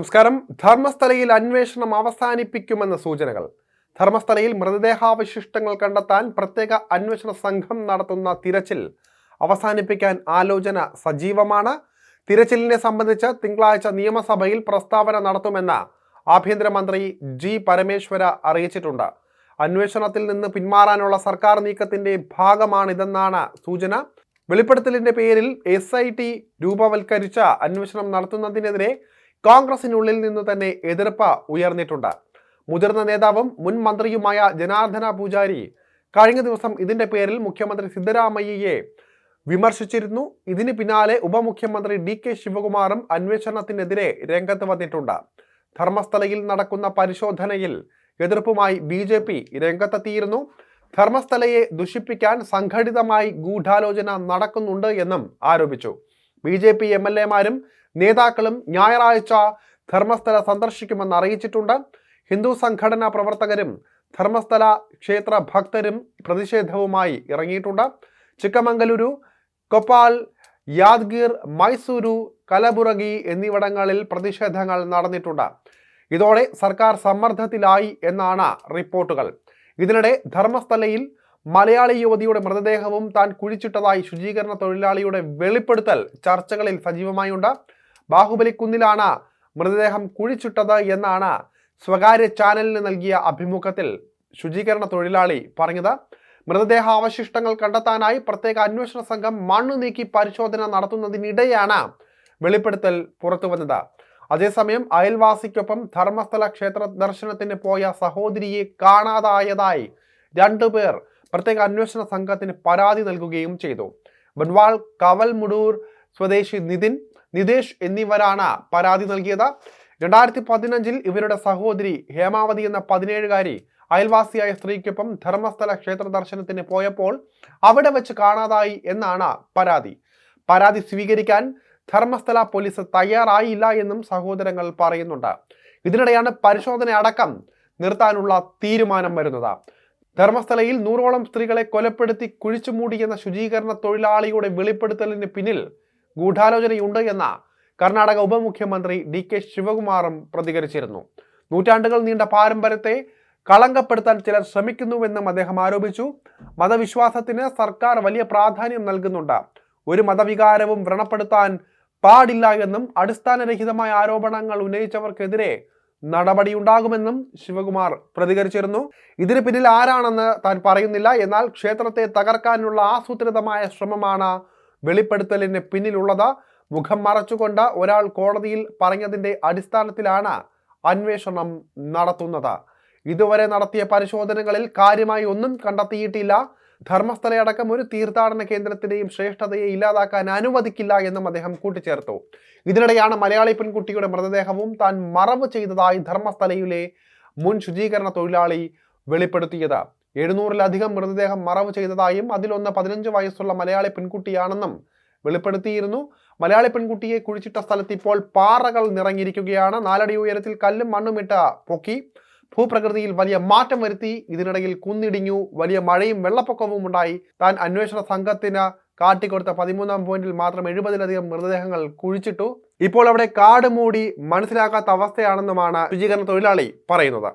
നമസ്കാരം. ധർമ്മസ്ഥലയിൽ അന്വേഷണം അവസാനിപ്പിക്കുമെന്ന സൂചനകൾ. ധർമ്മസ്ഥലയിൽ മൃതദേഹാവശിഷ്ടങ്ങൾ കണ്ടെത്താൻ പ്രത്യേക അന്വേഷണ സംഘം നടത്തുന്ന തിരച്ചിൽ അവസാനിപ്പിക്കാൻ ആലോചന സജീവമാണ്. തിരച്ചിലിനെ സംബന്ധിച്ച് തിങ്കളാഴ്ച നിയമസഭയിൽ പ്രസ്താവന നടത്തുമെന്ന് ആഭ്യന്തരമന്ത്രി ജി പരമേശ്വര അറിയിച്ചിട്ടുണ്ട്. അന്വേഷണത്തിൽ നിന്ന് പിന്മാറാനുള്ള സർക്കാർ നീക്കത്തിന്റെ ഭാഗമാണിതെന്നാണ് സൂചന. വെളിപ്പെടുത്തലിന്റെ പേരിൽ എസ് രൂപവൽക്കരിച്ച അന്വേഷണം നടത്തുന്നതിനെതിരെ കോൺഗ്രസിനുള്ളിൽ നിന്ന് തന്നെ എതിർപ്പ് ഉയർന്നിട്ടുണ്ട്. മുതിർന്ന നേതാവും മുൻ മന്ത്രിയുമായ ജനാർദ്ദന പൂജാരി കഴിഞ്ഞ ദിവസം ഇതിന്റെ പേരിൽ മുഖ്യമന്ത്രി സിദ്ധരാമയ്യയെ വിമർശിച്ചിരുന്നു. ഇതിന് പിന്നാലെ ഉപമുഖ്യമന്ത്രി ഡി കെ ശിവകുമാറും അന്വേഷണത്തിനെതിരെ രംഗത്ത് വന്നിട്ടുണ്ട്. ധർമ്മസ്ഥലയിൽ നടക്കുന്ന പരിശോധനയിൽ എതിർപ്പുമായി ബി ജെ പി രംഗത്തെത്തിയിരുന്നു. ധർമ്മസ്ഥലയെ ദുഷിപ്പിക്കാൻ സംഘടിതമായി ഗൂഢാലോചന നടക്കുന്നുണ്ട് എന്നും ആരോപിച്ചു. ബി ജെ പി എം എൽ എമാരും നേതാക്കളും ഞായറാഴ്ച ധർമ്മസ്ഥല സന്ദർശിക്കുമെന്ന് അറിയിച്ചിട്ടുണ്ട്. ഹിന്ദു സംഘടനാ പ്രവർത്തകരും ധർമ്മസ്ഥല ക്ഷേത്ര ഭക്തരും പ്രതിഷേധവുമായി ഇറങ്ങിയിട്ടുണ്ട്. ചിക്കമംഗലൂരു കൊപ്പാൽ യാദ്ഗീർ മൈസൂരു കലബുറഗി എന്നിവിടങ്ങളിൽ പ്രതിഷേധങ്ങൾ നടന്നിട്ടുണ്ട്. ഇതോടെ സർക്കാർ സമ്മർദ്ദത്തിലായി എന്നാണ് റിപ്പോർട്ടുകൾ. ഇതിനിടെ ധർമ്മസ്ഥലയിൽ മലയാളി യുവതിയുടെ മൃതദേഹവും താൻ കുഴിച്ചിട്ടതായി ശുചീകരണ തൊഴിലാളിയുടെ വെളിപ്പെടുത്തൽ ചർച്ചകളിൽ സജീവമായുണ്ട്. ബാഹുബലി കുന്നിലാണ് മൃതദേഹം കുഴിച്ചിട്ടത് എന്നാണ് സ്വകാര്യ ചാനലിന് നൽകിയ അഭിമുഖത്തിൽ ശുചീകരണ തൊഴിലാളി പറഞ്ഞത്. മൃതദേഹാവശിഷ്ടങ്ങൾ കണ്ടെത്താനായി പ്രത്യേക അന്വേഷണ സംഘം മണ്ണു നീക്കി പരിശോധന നടത്തുന്നതിനിടെയാണ് വെളിപ്പെടുത്തൽ പുറത്തുവന്നത്. അതേസമയം അയൽവാസിക്കൊപ്പം ധർമ്മസ്ഥല ക്ഷേത്ര ദർശനത്തിന് പോയ സഹോദരിയെ കാണാതായതായി രണ്ടുപേർ പ്രത്യേക അന്വേഷണ സംഘത്തിന് പരാതി നൽകുകയും ചെയ്തു. ബൻവാൾ കവൽമുടൂർ സ്വദേശി നിതിൻ നിതേഷ് എന്നിവരാണ് പരാതി നൽകിയത്. രണ്ടായിരത്തി പതിനഞ്ചിൽ ഇവരുടെ സഹോദരി ഹേമാവതി എന്ന പതിനേഴുകാരി അയൽവാസിയായ സ്ത്രീക്കൊപ്പം ധർമ്മസ്ഥല ക്ഷേത്ര ദർശനത്തിന് പോയപ്പോൾ അവിടെ വെച്ച് കാണാതായി എന്നാണ് പരാതി. പരാതി സ്വീകരിക്കാൻ ധർമ്മസ്ഥല പോലീസ് തയ്യാറായില്ല എന്നും സഹോദരങ്ങൾ പറയുന്നുണ്ട്. ഇതിനിടെയാണ് പരിശോധന അടക്കം നിർത്താനുള്ള തീരുമാനം വരുന്നത്. ധർമ്മസ്ഥലയിൽ നൂറോളം സ്ത്രീകളെ കൊലപ്പെടുത്തി കുഴിച്ചുമൂടി എന്ന ശുചീകരണ തൊഴിലാളിയുടെ വെളിപ്പെടുത്തലിന് പിന്നിൽ ഗൂഢാലോചനയുണ്ട് എന്ന കർണാടക ഉപമുഖ്യമന്ത്രി ഡി കെ ശിവകുമാറും പ്രതികരിച്ചിരുന്നു. നൂറ്റാണ്ടുകൾ നീണ്ട പാരമ്പര്യത്തെ കളങ്കപ്പെടുത്താൻ ചിലർ ശ്രമിക്കുന്നുവെന്നും അദ്ദേഹം ആരോപിച്ചു. മതവിശ്വാസത്തിന് സർക്കാർ വലിയ പ്രാധാന്യം നൽകുന്നുണ്ട്. ഒരു മതവികാരവും വ്രണപ്പെടുത്താൻ പാടില്ല എന്നും അടിസ്ഥാനരഹിതമായ ആരോപണങ്ങൾ ഉന്നയിച്ചവർക്കെതിരെ നടപടിയുണ്ടാകുമെന്നും ശിവകുമാർ പ്രതികരിച്ചിരുന്നു. ഇതിന് പിന്നിൽ ആരാണെന്ന് താൻ പറയുന്നില്ല. എന്നാൽ ക്ഷേത്രത്തെ തകർക്കാനുള്ള ആസൂത്രിതമായ ശ്രമമാണ് വെളിപ്പെടുത്തലിന് പിന്നിലുള്ളത് മുഖം മറച്ചുകൊണ്ട് ഒരാൾ കോടതിയിൽ പറഞ്ഞതിന്റെ അടിസ്ഥാനത്തിലാണ് അന്വേഷണം നടത്തുന്നത്. ഇതുവരെ നടത്തിയ പരിശോധനകളിൽ കാര്യമായി ഒന്നും കണ്ടെത്തിയിട്ടില്ല. ധർമ്മസ്ഥലയടക്കം ഒരു തീർത്ഥാടന കേന്ദ്രത്തിന്റെയും ശ്രേഷ്ഠതയെ ഇല്ലാതാക്കാൻ അനുവദിക്കില്ല എന്നും അദ്ദേഹം കൂട്ടിച്ചേർത്തു. ഇതിനിടെയാണ് മലയാളി പെൺകുട്ടിയുടെ മൃതദേഹവും താൻ മറവ് ചെയ്തതായി ധർമ്മസ്ഥലയിലെ മുൻ ശുചീകരണ തൊഴിലാളി വെളിപ്പെടുത്തിയത്. എഴുന്നൂറിലധികം മൃതദേഹം മറവ് ചെയ്തതായും അതിലൊന്ന് പതിനഞ്ച് വയസ്സുള്ള മലയാളി പെൺകുട്ടിയാണെന്നും വെളിപ്പെടുത്തിയിരുന്നു. മലയാളി പെൺകുട്ടിയെ കുഴിച്ചിട്ട സ്ഥലത്ത് ഇപ്പോൾ പാറകൾ നിറഞ്ഞിരിക്കുകയാണ്. നാലടി ഉയരത്തിൽ കല്ലും മണ്ണുമിട്ട പൊക്കി ഭൂപ്രകൃതിയിൽ വലിയ മാറ്റം വരുത്തി. ഇതിനിടയിൽ കുന്നിടിഞ്ഞു വലിയ മഴയും വെള്ളപ്പൊക്കവും ഉണ്ടായി. താൻ അന്വേഷണ സംഘത്തിന് കാട്ടിക്കൊടുത്ത പതിമൂന്നാം പോയിന്റിൽ മാത്രം എഴുപതിലധികം മൃതദേഹങ്ങൾ കുഴിച്ചിട്ടു. ഇപ്പോൾ അവിടെ കാട് മൂടി മനസ്സിലാക്കാത്ത അവസ്ഥയാണെന്നുമാണ് ശുചീകരണ തൊഴിലാളി പറയുന്നത്.